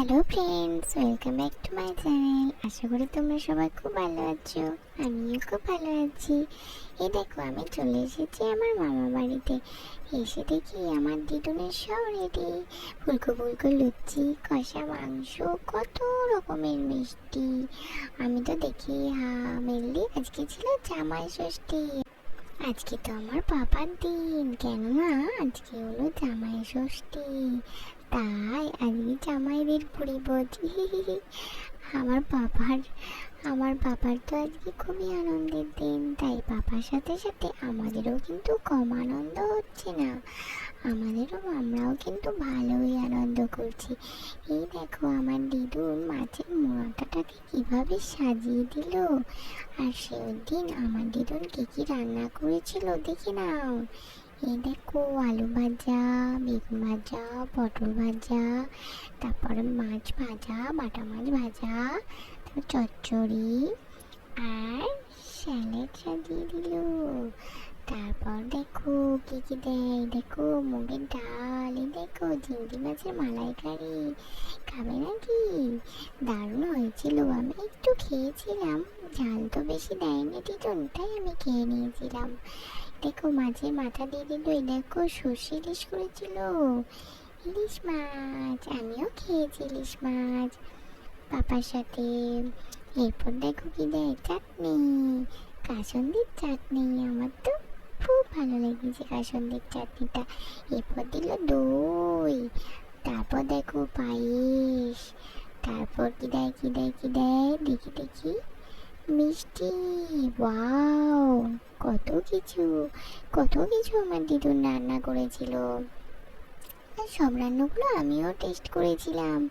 Hello friends welcome back to my channel আশা করি তোমরা সবাই খুব ভালো আছো। আমিও খুব ভালো আছি। এ দেখো, আমি চলে এসেছি আমার মামা বাড়িতে। এসে দেখি আমার দিদুনের সব রেডি ফুলকো ফুলকো লুচি, কষা মাংস, কত রকমের মিষ্টি। আমি তো দেখি হা মেনলি আজকে ছিল জামাই ষষ্ঠী। আজকে তো আমার পাপার দিন। কেননা, আজকে হলো জামাই ষষ্ঠী। তাই আজকে জামাইদের পরিবজ আমার বাবার আমার বাবার তো আজকে খুবই আনন্দের দিন। তাই বাবার সাথে সাথে আমাদেরও কিন্তু কম আনন্দ হচ্ছে না। আমাদেরও আমরাও কিন্তু ভালোই আনন্দ করছি। এই দেখো আমার দিদুন মাছের মোড়াটাকে কীভাবে সাজিয়ে দিল। আর সেই দিন আমার দিদুন কী কী রান্না করেছিল দেখে নাও। এই দেখো আলু ভাজা, বেগুন ভাজা, পটল ভাজা, তারপরে মাছ ভাজা, বাটা মাছ ভাজা, তারপর চচ্চড়ি আর স্যালাড সাজিয়ে দিল। তারপর দেখো কি কি দেয়? দেখো মুগের ডাল দেখো চিংড়ি মাছের মালাইকারি, খাবে নাকি? দারুণ হয়েছিল, আমি একটু খেয়েছিলাম, ঝাল তো বেশি দেয়নি টিটন তাই আমি খেয়ে নিয়েছিলাম। দেখো মাঝে মাথা দিয়ে দিল দেখো সর্ষে ইলিশ করেছিল। ইলিশ মাছ, আমিও খেয়েছি ইলিশ মাছ। পাপার সাথে, এরপর দেখো কি দেয়? চাটনি, কাসন্দির চাটনি। আমার তো খুব ভালো লেগেছে কাসন্দির চাটনিটা। এরপর দিল দই, তারপর দেখো পায়েস, তারপর কি দেয় কি দেয় কি দেয়? দেখি দেখি। মিষ্টি। ওয়াও, কত কিছু কত কিছু আমার দিদুন রান্না করেছিল। আর সব রান্নাগুলো আমিও টেস্ট করেছিলাম।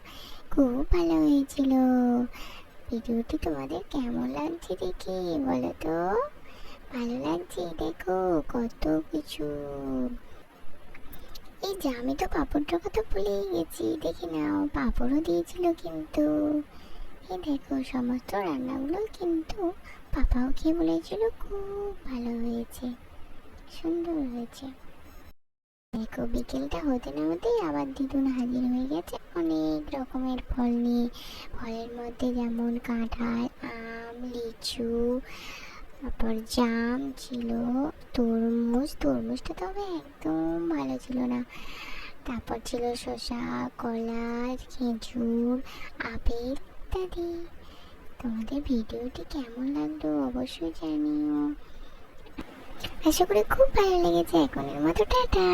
খুব ভালো হয়েছিল। ভিডিওটি তোমাদের কেমন লাগছে দেখে বলো তো? ভালো লাগছে? দেখো কত কিছু। এই যে আমি তো পাঁপড়টার কথা ভুলেই গেছি। দেখে নাও, পাঁপড়ও দিয়েছিল কিন্তু। এই দেখো, সমস্ত রান্নাগুলো কিন্তু পাপাও খেয়ে বলেছিল, খুব ভালো হয়েছে, সুন্দর হয়েছে। দেখো, বিকেলটা হতে না হতেই আবার দিদুন হাজির হয়ে গেছে। অনেক রকমের ফল নিয়ে, ফলের মধ্যে যেমন কাঁঠাল, আম, লিচু, তারপর জাম ছিল, তরমুজ, তরমুজটা তবে একদম ভালো ছিল না। তারপর ছিল শসা কলা খেজুর, আপেল ইত্যাদি তোমাদের ভিডিওটি কেমন লাগল অবশ্যই জানিও। আশা করি খুব ভালো লেগেছে। এখনের মতো টাটা।